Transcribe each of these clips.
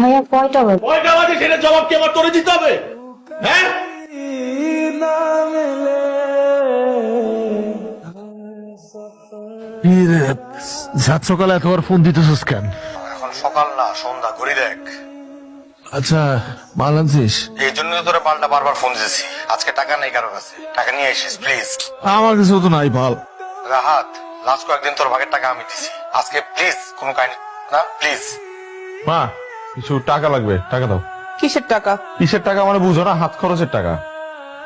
ভাইয়া কয়টা বাজে? কয়টা বাজে সেটা জবাব কি আমার তোরে দিতে হবে? হ্যাঁ? সাত সকালে এতবার ফোন দিতেছিস কেন? এখন সকাল না সন্ধ্যা ঘড়ি দেখ। আচ্ছা মাল আনছিস? এই জন্য তোরা পাল্টা বারবার ফোন দিয়েছি। আজকে টাকা নেই কারও কাছে। টাকা নিয়ে আসিস প্লিজ আমার কাছে তো নাই ভালো রাহাত লাস্ট কয়েকদিন তোর ভাগের টাকা আমি দিছি। আজকে প্লিজ কোনো কাহিনী না প্লিজ মা কিছু টাকা লাগবে টাকা দাও। কিসের টাকা? কিসের টাকা মানে বুঝো না হাত খরচের টাকা।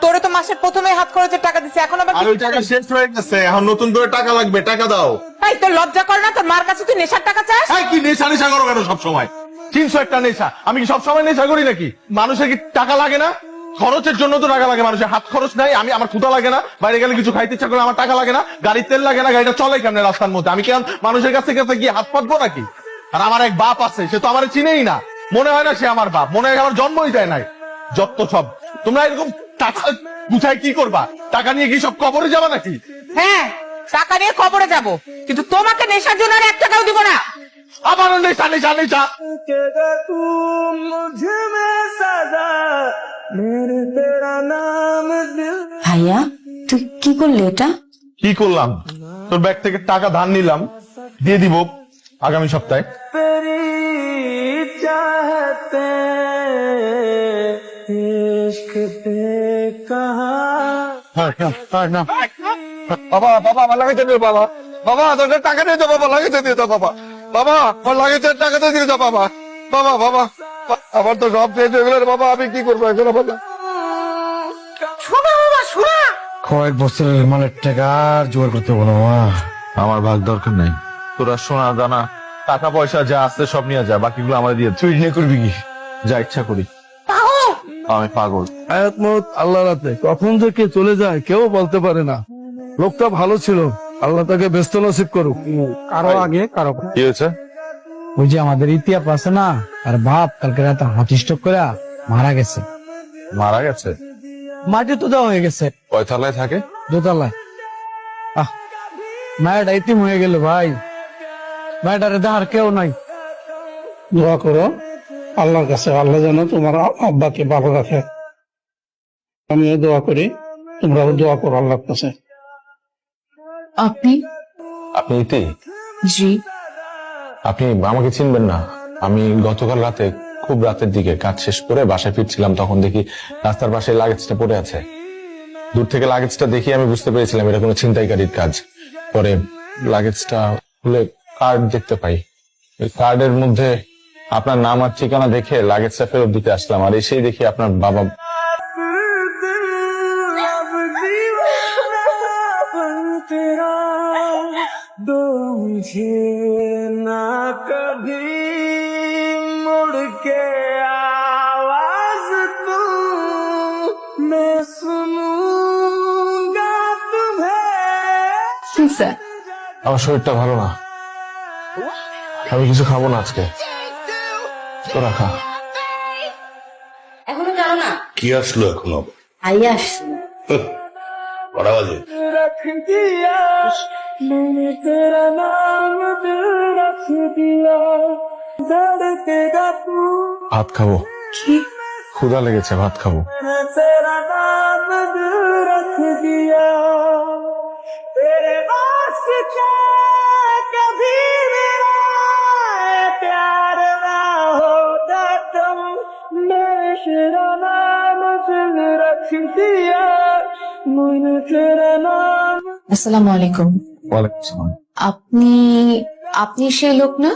তোরে তো মাসের প্রথমে হাত খরচের টাকা দিছে এখন আবার আর ওই টাকা শেষ হয়ে গেছে এখন নতুন করে টাকা লাগবে টাকা দাও। এই তোর লজ্জা করে না? তোর মার কাছে তুই নেশার টাকা চাস? হ্যাঁ কি নেশা নেশা করো কেন সবসময়? তিনশো একটা নেশা? আমি কি সবসময় নেশা করি নাকি? মানুষের কি টাকা লাগে না? খরচের জন্য তো টাকা লাগে মানুষের হাত খরচ নাই আমি আমার ক্ষুদা লাগে না বাইরে গেলে কিছু খাইতে ইচ্ছা করে আমার টাকা লাগে না গাড়ির তেল লাগে না গাড়িটা চলে কেমন রাস্তার মধ্যে? আমি কেন মানুষের কাছে কাছে গিয়ে হাত পাতবো নাকি? আর আমার এক বাপ আছে সে তো আমার চিনেই না। মনে হয় না সে আমার বাপ মনে হয় আমার জন্মই দেয় নাই। যত সব। তোমরা এরকম টাকা গুছাই কি করবা? টাকা নিয়ে কি সব কবরে যাবা নাকি? হ্যাঁ টাকা নিয়ে খবরে যাব। কিন্তু তোমাকে নেশার জন্য আর এক টাকাও দিব না। আমার নেশা নেশা নেশা। ভাইয়া তুই কি করলি এটা? কি করলাম? তোর ব্যাগ থেকে টাকা ধার নিলাম দিয়ে দিব। আগামী সপ্তাহে। বাবা বাবা আমার লাগাইতে দিও বাবা। বাবা তোদের টাকা দিয়ে দাও বাবা লাগাইতে দিয়ে দাও বাবা। বাবা আমার লাগাইতে টাকাতে দিয়ে দাও বাবা। বাবা বাবা আমার তো সব শেষ হয়ে গেল বাবা আমি কি করব এখন বাবা? কয়েক বছরের মালের টাকা আর জোগাড় করতে বলো মা। আমার ভাগ দরকার নাই। তোরা সোনা দানা টাকা পয়সা যা আছে সব নিয়ে যা বাকিগুলো আমাদের দিয়ে তুই নিয়ে করবি কি? যা ইচ্ছা করি। আমি পাগল। হায়াত আল্লাহ রাতে কখন যে কে চলে যায় কেউ বলতে পারে না। লোকটা ভালো ছিল। আল্লাহ তাকে ব্যস্ত নসিব করুক। কারও আগে কারও কি হয়েছে? ওই যে আমাদের ইতিহাস আছে না আর বাপ কালকে রাতে হার্ট স্ট্রোক করে মারা গেছে। মারা গেছে? মাটি তো দেওয়া হয়ে গেছে। কয়তলায় থাকে? দোতলায়। আহ মায়েরা ইতিম হয়ে গেল ভাই। মায়েরারে দেখার কেউ নাই। দোয়া করো আল্লাহর কাছে আল্লাহ যেন তোমার আব্বাকে ভালো রাখে। আমিও দোয়া করি তোমরাও দোয়া করো আল্লাহর কাছে। আপনি? আপনি ইতি? জি। আপনি আমাকে চিনবেন না। আমি গতকাল রাতে খুব রাতের দিকে কাজ শেষ করে বাসায় ফিরছিলাম তখন দেখি রাস্তার পাশে লাগেজটা পড়ে আছে। দূর থেকে লাগেজটা দেখি আমি বুঝতে পেরেছিলাম এটা কোনো ছিনতাইকারীর কাজ। পরে লাগেজটা খুলে কার্ড দেখতে পাই। ওই কার্ডের মধ্যে আপনার নাম আর ঠিকানা দেখে লাগেজটা ফেরত দিতে আসলাম। আর এসেই দেখি আপনার বাবা আমার শরীরটা ভালো না। আমি কিছু খাব না আজকে। তোরা খা এখনও জানো না? কি আসলো এখন? আবার? ভাইয়া আসছে কটা বাজে। ভাত খাব। ক্ষুধা লেগেছে ভাত খাব। আসসালামু আলাইকুম। ওয়ালাইকুম আসসালাম। আপনি আপনি সেই লোক না?